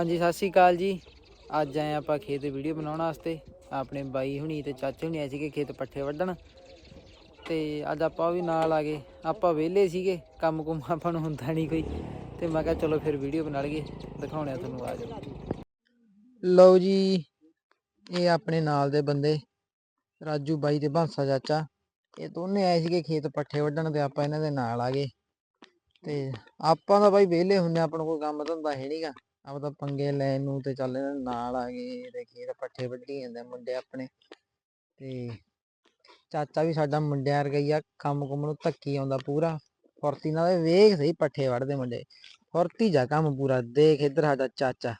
ਹਾਂਜੀ, ਸਤਿ ਸ਼੍ਰੀ ਅਕਾਲ ਜੀ। ਅੱਜ ਆਏ ਆਪਾਂ ਖੇਤ ਵੀਡੀਓ ਬਣਾਉਣ ਵਾਸਤੇ। ਆਪਣੇ ਬਾਈ ਹੁਣੀ ਤੇ ਚਾਚੇ ਹੁਣੀ ਆਏ ਸੀਗੇ ਖੇਤ ਪੱਠੇ ਵੱਢਣ। ਤੇ ਅੱਜ ਆਪਾਂ ਵੀ ਨਾਲ ਆ ਗਏ। ਆਪਾਂ ਵਿਹਲੇ ਸੀਗੇ, ਕੰਮ ਕੁਮ ਆਪਾਂ ਨੂੰ ਹੁੰਦਾ ਨਹੀਂ ਕੋਈ। ਤੇ ਮੈਂ ਕਿਹਾ ਚਲੋ ਫਿਰ ਵੀਡੀਓ ਬਣਾ ਲਈਏ ਦਿਖਾਉਣੇ ਆ ਤੁਹਾਨੂੰ ਆ ਜਾਓ ਲਓ ਜੀ, ਇਹ ਆਪਣੇ ਨਾਲ ਦੇ ਬੰਦੇ, ਰਾਜੂ ਬਾਈ ਤੇ ਬਾਂਸਾ ਚਾਚਾ। ਇਹ ਦੋਨੇ ਆਏ ਸੀਗੇ ਖੇਤ ਪੱਠੇ ਵੱਢਣ ਤੇ ਆਪਾਂ ਇਹਨਾਂ ਦੇ ਨਾਲ ਆ ਗਏ। ਤੇ ਆਪਾਂ ਤਾਂ ਬਾਈ ਵਿਹਲੇ ਹੁੰਨੇ ਆਪਾਂ ਨੂੰ ਕੋਈ ਕੰਮ ਧੰਦਾ ਹੈ ਨਹੀਂਗਾ ਆਪਾਂ ਤਾਂ ਪੰਗੇ ਲੈਣ ਨੂੰ ਤੇ ਚੱਲ ਇਹਨਾਂ ਦੇ ਨਾਲ ਆ ਗਏ ਤੇ ਖੇਤ ਪੱਠੇ ਵੱਢੀ ਜਾਂਦੇ ਆ ਮੁੰਡੇ ਆਪਣੇ ਤੇ ਚਾਚਾ ਵੀ ਸਾਡਾ ਮੁੰਡਿਆਂ ਵਰਗਾ ਹੀ ਆ, ਕੰਮ ਕੁੰਮ ਨੂੰ ਧੱਕੀ ਆਉਂਦਾ ਪੂਰਾ, ਫੁਰਤੀ ਨਾਲ ਇਹ ਵੇਖ ਸਹੀ ਪੱਠੇ ਵੱਢਦੇ ਮੁੰਡੇ, ਫੁਰਤੀ ਜਾ ਕੰਮ ਪੂਰਾ, ਦੇਖ ਇੱਧਰ ਸਾਡਾ ਚਾਚਾ,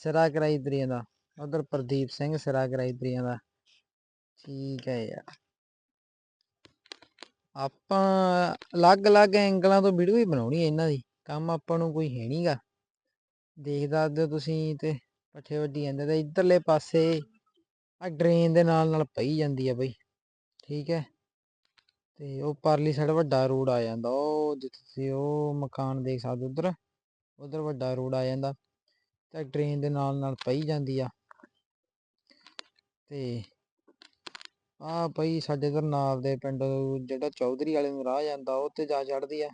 ਸਿਰਾ ਕਰਾਈ ਦਰੀਆਂ ਦਾ, ਉਧਰ ਪ੍ਰਦੀਪ ਸਿੰਘ ਸਿਰਾ ਕਰਾਈ ਦਰੀਆਂ ਦਾ, ਠੀਕ ਹੈ ਯਾਰ। ਆਪਾਂ ਅਲੱਗ-ਅਲੱਗ ਐਂਗਲਾਂ ਤੋਂ ਵੀਡੀਓ ਹੀ ਬਣਾਉਣੀ ਹੈ ਇਹਨਾਂ ਦੀ, ਕੰਮ ਆਪਾਂ ਨੂੰ ਕੋਈ ਹੈ ਨਹੀਂਗਾ ਦੇਖਦਾ ਸਕਦੇ ਤੁਸੀਂ ਤੇ ਪੱਠੇ ਵੱਢੀ ਜਾਂਦੇ ਤੇ ਇਧਰਲੇ ਪਾਸੇ ਆ ਡਰੇਨ ਦੇ ਨਾਲ ਨਾਲ ਪਈ ਜਾਂਦੀ ਆ ਬਈ, ਠੀਕ ਹੈ। ਤੇ ਉਹ ਪਰਲੀ ਸਾਈਡ ਵੱਡਾ ਰੋਡ ਆ ਜਾਂਦਾ, ਉਹ ਜਿੱਥੇ ਤੁਸੀਂ ਉਹ ਮਕਾਨ ਦੇਖ ਸਕਦੇ ਉਧਰ ਉਧਰ ਵੱਡਾ ਰੋਡ ਆ ਜਾਂਦਾ ਤੇ ਡਰੇਨ ਦੇ ਨਾਲ ਨਾਲ ਪਈ ਜਾਂਦੀ ਆ। ਤੇ ਆ ਪਈ ਸਾਡੇ ਇਧਰ ਨਾਲ ਦੇ ਪਿੰਡ ਜਿਹੜਾ ਚੌਧਰੀ ਵਾਲੇ ਨੂੰ ਰਾਹ ਜਾਂਦਾ, ਉਹ ਤੇ ਜਾ ਚੜਦੀ ਆ।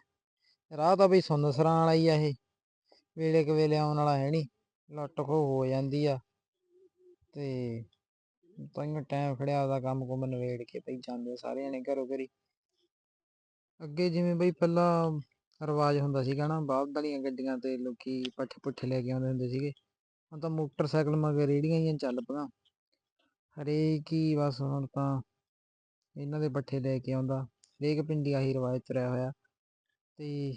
ਰਾਹ ਤਾਂ ਬਈ ਸੁੰਨਸਰਾਂ ਵਾਲਾ ਹੀ ਆ ਇਹ। ਵੇਲੇ ਕੁ ਵੇਲੇ ਆਉਣ ਵਾਲਾ ਹੈ ਨਹੀਂ ਲੁੱਟ ਖੋ ਹੋ ਜਾਂਦੀ ਆ ਤੇ ਤਾਈਓ ਟਾਈਮ ਖੜਿਆ ਉਹਦਾ ਕੰਮ ਕੁਮ ਨਵੇੜ ਕੇ ਪਈ ਜਾਂਦੇ ਸਾਰੇ ਜਣੇ ਘਰੋਂ ਘਰੀ। ਅੱਗੇ ਜਿਵੇਂ ਬਈ ਪਹਿਲਾਂ ਰਿਵਾਜ ਹੁੰਦਾ ਸੀਗਾ ਨਾ, ਬਾਹਰ ਵਾਲੀਆਂ ਗੱਡੀਆਂ ਤੇ ਲੋਕੀ ਪੱਠੇ ਪੁੱਠੇ ਲੈ ਕੇ ਆਉਂਦੇ ਹੁੰਦੇ ਸੀਗੇ। ਹੁਣ ਤਾਂ ਮੋਟਰਸਾਈਕਲ ਮਗਰ ਰੇੜੀਆਂ ਹੀ ਚੱਲ ਪਈਆਂ। ਹਰੇਕ ਹੀ ਬਸ ਹੁਣ ਤਾਂ ਇਹਨਾਂ ਦੇ ਪੱਠੇ ਲੈ ਕੇ ਆਉਂਦਾ। ਹਰੇਕ ਪਿੰਡੀ ਆਹੀ ਰਿਵਾਜ ਤੁਰਿਆ ਹੋਇਆ। ਤੇ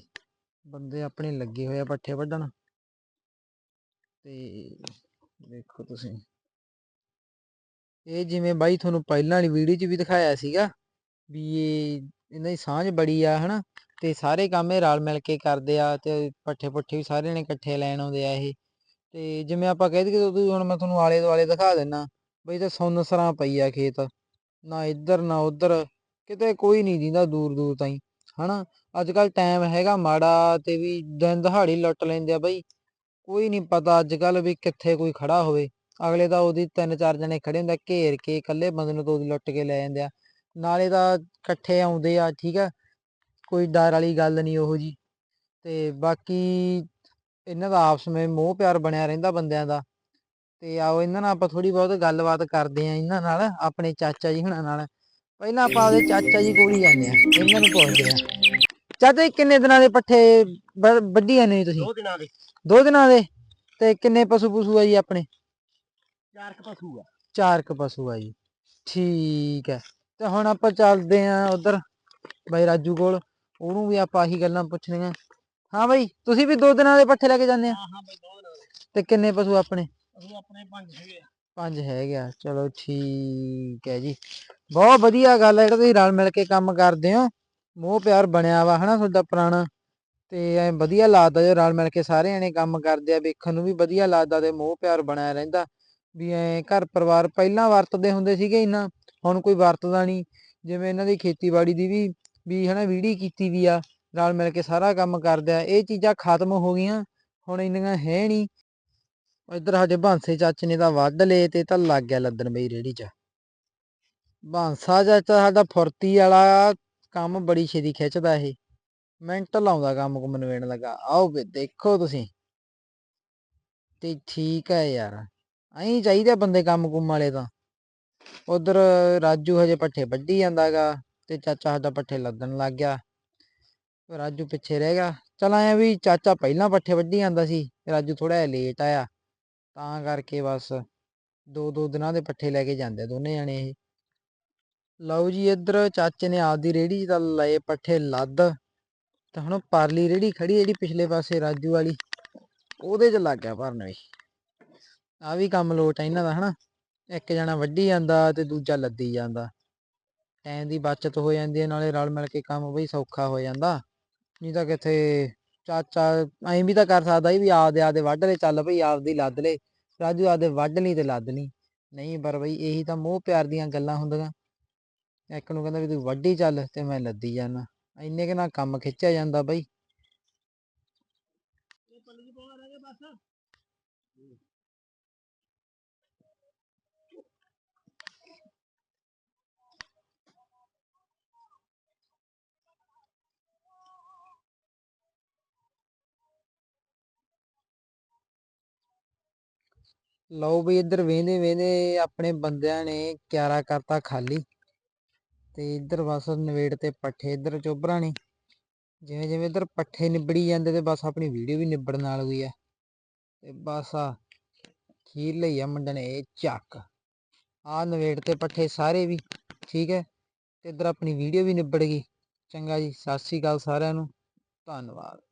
ਬੰਦੇ ਆਪਣੇ ਲੱਗੇ ਹੋਏ ਆ ਪੱਠੇ ਵੱਢਣ। ਤੇ ਦੇਖੋ ਤੁਸੀਂ। ਇਹ ਜਿਵੇਂ ਬਾਈ ਤੁਹਾਨੂੰ ਪਹਿਲਾਂ ਵਾਲੀ ਵੀਡੀਓ 'ਚ ਵੀ ਦਿਖਾਇਆ ਸੀਗਾ ਵੀ ਇਹ ਇਹਨਾਂ ਦੀ ਸਾਂਝ ਬੜੀ ਆ, ਹਨਾ? ਤੇ ਸਾਰੇ ਕੰਮ ਇਹ ਰਲ ਮਿਲ ਕੇ ਕਰਦੇ ਆ ਤੇ ਪੱਠੇ ਪੁੱਠੇ ਵੀ ਸਾਰੇ ਨੇ ਇਕੱਠੇ ਲੈਣ ਆਉਂਦੇ ਆ ਇਹ। ਤੇ ਜਿਵੇਂ ਆਪਾਂ ਕਹਿ ਦਈਏ ਤੁਸੀਂ ਹੁਣ ਮੈਂ ਤੁਹਾਨੂੰ ਆਲੇ ਦੁਆਲੇ ਦਿਖਾ ਦਿੰਨਾ, ਬਈ ਤੇ ਸੁੰਨਸਰਾਂ ਪਈ ਆ ਖੇਤ। ਨਾ ਇੱਧਰ ਨਾ ਉੱਧਰ, ਕਿਤੇ ਕੋਈ ਨਹੀਂ ਦਿੰਦਾ ਦੂਰ ਦੂਰ ਤਾਈਂ। ਹਨਾ? ਅੱਜ ਕੱਲ ਟਾਈਮ ਹੈਗਾ ਮਾੜਾ ਤੇ ਵੀ ਦਿਨ ਦਿਹਾੜੀ ਲੁੱਟ ਲੈਂਦੇ ਆ ਬਈ। ਕੋਈ ਨਹੀਂ ਪਤਾ ਅੱਜ ਕੱਲ ਵੀ ਕਿੱਥੇ ਕੋਈ ਖੜਾ ਹੋਵੇ। ਅਗਲੇ ਤਾਂ ਉਹਦੀ ਤਿੰਨ ਚਾਰ ਜਣੇ ਖੜੇ ਹੁੰਦੇ ਆ, ਘੇਰ ਕੇ ਇਕੱਲੇ ਬੰਦੇ ਨੂੰ ਤਾਂ ਉਹਦੀ ਲੁੱਟ ਕੇ ਲੈ ਜਾਂਦੇ ਆ। ਨਾਲੇ ਤਾਂ ਇਕੱਠੇ ਆਉਂਦੇ ਆ, ਠੀਕ ਆ? ਕੋਈ ਡਰ ਵਾਲੀ ਗੱਲ ਨਹੀਂ ਉਹੋ ਜੀ ਤੇ ਬਾਕੀ ਇਹਨਾਂ ਦਾ ਆਪਸ ਵਿੱਚ ਮੋਹ ਪਿਆਰ ਬਣਿਆ ਰਹਿੰਦਾ ਬੰਦਿਆਂ ਦਾ। ਤੇ ਆਓ ਇਹਨਾਂ ਨਾਲ ਆਪਾਂ ਥੋੜੀ ਬਹੁਤ ਗੱਲਬਾਤ ਕਰਦੇ ਆ ਇਹਨਾਂ ਨਾਲ, ਆਪਣੇ ਚਾਚਾ ਜੀ ਹੁਣਾਂ ਨਾਲ। ਪਹਿਲਾਂ ਆਪਾਂ ਉਹਦੇ ਚਾਚਾ ਜੀ ਕੋਲ ਹੀ ਜਾਂਦੇ ਆ ਇਹਨਾਂ ਨੂੰ ਪੁੱਛਦੇ ਆ ਚਾਚਾ ਜੀ ਕਿੰਨੇ ਦਿਨਾਂ ਦੇ ਪੱਠੇ ਵ- ਵੱਢੀ ਜਾਂਦੇ ਜੀ ਤੁਸੀਂ? ਦੋ ਦਿਨਾਂ ਦੇ। ਦੋ ਦਿਨਾਂ ਦੇ? ਤੇ ਕਿੰਨੇ ਪਸ਼ੂ ਪਸ਼ੂ ਆ ਜੀ ਆਪਣੇ? ਚਾਰ ਕ ਪਸ਼ੂ ਆ। ਚਾਰ ਕ ਪਸ਼ੂ ਆ ਜੀ। ਠੀਕ ਹੈ। ਤੇ ਹੁਣ ਆਪਾਂ ਚੱਲਦੇ ਆਂ ਉਧਰ ਬਾਈ ਰਾਜੂ ਕੋਲ। ਉਹਨੂੰ ਵੀ ਆਪਾਂ ਆਹੀ ਗੱਲਾਂ ਪੁੱਛਣੀਆਂ। ਹਾਂ ਬਾਈ ਤੁਸੀਂ ਵੀ ਦੋ ਦਿਨਾਂ ਦੇ ਪੱਠੇ ਲੈ ਕੇ ਜਾਂਦੇ ਆ ਹਾਂ ਹਾਂ ਬਈ ਦੋ ਦਿਨਾਂ ਦੇ। ਤੇ ਕਿੰਨੇ ਪਸ਼ੂ ਆਪਣੇ? ਅਸੀਂ ਆਪਣੇ ਪੰਜ ਹੈਗੇ ਆ। ਪੰਜ ਹੈਗੇ ਆ। ਚਲੋ ਠੀਕ ਹੈ ਜੀ। ਬਹੁਤ ਵਧੀਆ ਗੱਲ ਹੈ, ਜਿਹੜਾ ਤੁਸੀਂ ਰਲ ਮਿਲ ਕੇ ਕੰਮ ਕਰਦੇ ਹੋ, ਮੋਹ ਪਿਆਰ ਬਣਿਆ ਵਾ, ਹਨਾ ਤੁਹਾਡਾ ਪੁਰਾਣਾ, ਤੇ ਐ ਵਧੀਆ ਲੱਗਦਾ ਜੇ ਰਲ ਮਿਲ ਕੇ ਸਾਰੇ ਜਣੇ ਕੰਮ ਕਰਦੇ ਆ, ਵੇਖਣ ਨੂੰ ਵੀ ਵਧੀਆ ਲੱਗਦਾ ਤੇ ਮੋਹ ਪਿਆਰ ਬਣਿਆ ਰਹਿੰਦਾ, ਵੀ ਐ ਘਰ ਪਰਿਵਾਰ ਪਹਿਲਾਂ ਵਰਤਦੇ ਹੁੰਦੇ ਸੀਗੇ ਇੰਨਾ ਹੁਣ ਕੋਈ ਵਰਤਦਾ ਨਹੀਂ, ਜਿਵੇਂ ਇਹਨਾਂ ਦੀ ਖੇਤੀਬਾੜੀ ਦੀ ਵੀ ਵੀ ਹਨਾ ਵੀੜੀ ਕੀਤੀ ਵੀ ਆ, ਰਲ ਮਿਲ ਕੇ ਸਾਰਾ ਕੰਮ ਕਰਦੇ ਆ, ਇਹ ਚੀਜ਼ਾਂ ਖਤਮ ਹੋ ਗਈਆਂ, ਹੁਣ ਇੰਨੀਆਂ ਹੈ ਨਹੀਂ, ਇੱਧਰ ਸਾਡੇ ਬਾਂਸੇ ਚਾਚੇ ਨੇ ਤਾਂ ਵੱਢ ਲਏ ਤੇ ਤਾਂ ਲੱਗ ਗਿਆ ਲੱਦਣ ਬਈ ਰੇੜੀ 'ਚ। ਬਾਂਸਾ ਚਾਚਾ ਸਾਡਾ ਫੁਰਤੀ ਵਾਲਾ ਕੰਮ ਬੜੀ ਛੇਤੀ ਖਿੱਚਦਾ ਇਹ। ਮਿੰਟ ਲਾਉਂਦਾ ਕੰਮ ਕੁਮ ਨਵੇਣ ਲੱਗਾ। ਆਓ ਵੀ ਦੇਖੋ ਤੁਸੀਂ। ਤੇ ਠੀਕ ਹੈ ਯਾਰ। ਐਂ ਚਾਹੀਦਾ ਬੰਦੇ ਕੰਮ ਕੁਮ ਵਾਲੇ ਤਾਂ। ਉਧਰ ਰਾਜੂ ਹਜੇ ਪੱਠੇ ਵੱਢੀ ਜਾਂਦਾਗਾ ਤੇ ਚਾਚਾ ਸਾਡਾ ਪੱਠੇ ਲੱਦਣ ਲੱਗ ਗਿਆ। ਰਾਜੂ ਪਿੱਛੇ ਰਹਿ ਗਿਆ। ਚਲ ਆਇਆ ਵੀ ਚਾਚਾ ਪਹਿਲਾਂ ਪੱਠੇ ਵੱਢੀ ਜਾਂਦਾ ਸੀ। ਰਾਜੂ ਥੋੜਾ ਜਿਹਾ ਲੇਟ ਆਇਆ। ਤਾਂ ਕਰਕੇ ਬਸ ਦੋ ਦੋ ਦਿਨਾਂ ਦੇ ਪੱਠੇ ਲੈ ਕੇ ਜਾਂਦੇ ਆ ਦੋਨੇ ਜਣੇ ਇਹ। ਲਓ ਜੀ ਇੱਧਰ ਚਾਚੇ ਨੇ ਆਪਦੀ ਰੇੜੀ 'ਚ ਤਾਂ ਲਏ ਪੱਠੇ ਲੱਦ, ਤੇ ਹੁਣ ਪਰਲੀ ਰੇੜੀ ਖੜੀ ਜਿਹੜੀ ਪਿਛਲੇ ਪਾਸੇ ਰਾਜੂ ਵਾਲੀ, ਉਹਦੇ 'ਚ ਲੱਗ ਗਿਆ ਭਰਨ ਵੀ। ਆ ਵੀ ਕੰਮ ਲੋਟ ਆ ਇਹਨਾਂ ਦਾ, ਹਨਾ? ਇੱਕ ਜਣਾ ਵੱਢੀ ਜਾਂਦਾ ਤੇ ਦੂਜਾ ਲੱਦੀ ਜਾਂਦਾ। ਟਾਈਮ ਦੀ ਬਚਤ ਹੋ ਜਾਂਦੀ ਹੈ ਨਾਲੇ ਰਲ ਮਿਲ ਕੇ ਕੰਮ ਬਈ ਸੌਖਾ ਹੋ ਜਾਂਦਾ। ਨਹੀਂ ਤਾਂ ਕਿਥੇ ਚਾਚਾ ਐਂ ਵੀ ਤਾਂ ਕਰ ਸਕਦਾ ਵੀ ਆਪਦੇ ਆਪਦੇ ਵੱਢ ਲੈ ਚੱਲ ਭਈ ਆਪਦੀ ਲੱਦ ਲੈ। ਰਾਜੂ ਆਪਦੇ ਵੱਢ ਲਈ ਤੇ ਲੱਦ ਲਈ। ਨਹੀਂ, ਪਰ ਬਈ ਇਹੀ ਤਾਂ ਮੋਹ ਪਿਆਰ ਦੀਆਂ ਗੱਲਾਂ ਹੁੰਦੀਆਂ। ਇੱਕ ਨੂੰ ਕਹਿੰਦਾ ਵੀ ਤੂੰ ਵੱਢੀ ਚੱਲ ਤੇ ਮੈਂ ਲੱਦੀ ਜਾਣਾ ਇੰਨੇ ਕਿ ਨਾਲ ਕੰਮ ਖਿੱਚਿਆ ਜਾਂਦਾ ਬਈ। ਲਓ ਵੀ ਇੱਧਰ ਵੇਂਦੇ ਵੇਂਦੇ ਆਪਣੇ ਬੰਦਿਆਂ ਨੇ ਕਿਆਰਾ ਕਰਤਾ ਖਾਲੀ। ਤੇ ਇੱਧਰ ਬਸ ਨਵੇੜ ਤੇ ਪੱਠੇ ਇੱਧਰ ਚੋਬਰਾਂ ਨੇ। ਜਿਵੇਂ ਜਿਵੇਂ ਇੱਧਰ ਪੱਠੇ ਨਿਬੜੀ ਜਾਂਦੇ ਤੇ ਬਸ ਆਪਣੀ ਵੀਡੀਓ ਵੀ ਨਿਬੜਨ ਨਾਲ ਗਈ ਆ। ਤੇ ਬਸ ਆ, ਖੀਰ ਲਈ ਆ ਮੁੰਡੇ ਨੇ, ਇਹ ਚੱਕ। ਆ ਨਵੇੜ ਤੇ ਪੱਠੇ ਸਾਰੇ ਵੀ, ਠੀਕ ਹੈ? ਤੇ ਇੱਧਰ ਆਪਣੀ ਵੀਡੀਓ ਵੀ ਨਿਬੜ ਗਈ। ਚੰਗਾ ਜੀ, ਸਤਿ ਸ੍ਰੀ ਅਕਾਲ ਸਾਰਿਆਂ ਨੂੰ। ਧੰਨਵਾਦ।